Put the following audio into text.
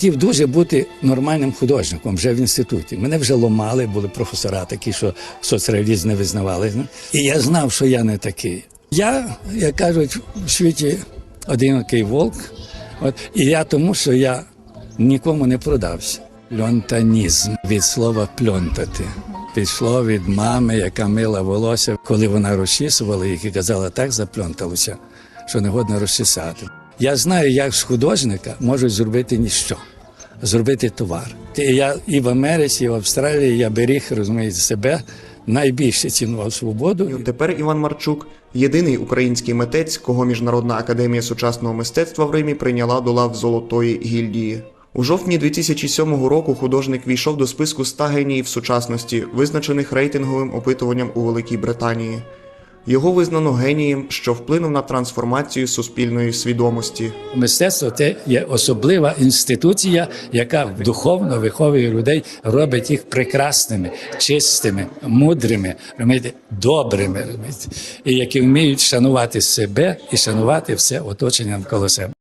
Хотів дуже бути нормальним художником вже в інституті. Мене вже ломали, були професора такі, що соцреалізм не визнавали. І я знав, що я не такий. Я, як кажуть, в світі одинокий волк. От, і я тому, що я нікому не продався. Пльонтанізм від слова пльонтати. Пішло від мами, яка мила волосся, коли вона розчісувала їх і казала, так запльонталося, що не годно розчесати. Я знаю, як з художника можуть зробити ніщо, зробити товар. Я і в Америці, і в Австралії я беріг, розумієте, себе найбільше цінував свободу. Тепер Іван Марчук єдиний український митець, кого Міжнародна академія сучасного мистецтва в Римі прийняла до лав Золотої гільдії. У жовтні 2007 року художник війшов до списку 100 геніїв сучасності, визначених рейтинговим опитуванням у Великій Британії. Його визнано генієм, що вплинув на трансформацію суспільної свідомості. Мистецтво це є особлива інституція, яка духовно виховує людей, робить їх прекрасними, чистими, мудрими, розумієте, добрими, розумієте, і які вміють шанувати себе і шанувати все оточення навколо себе.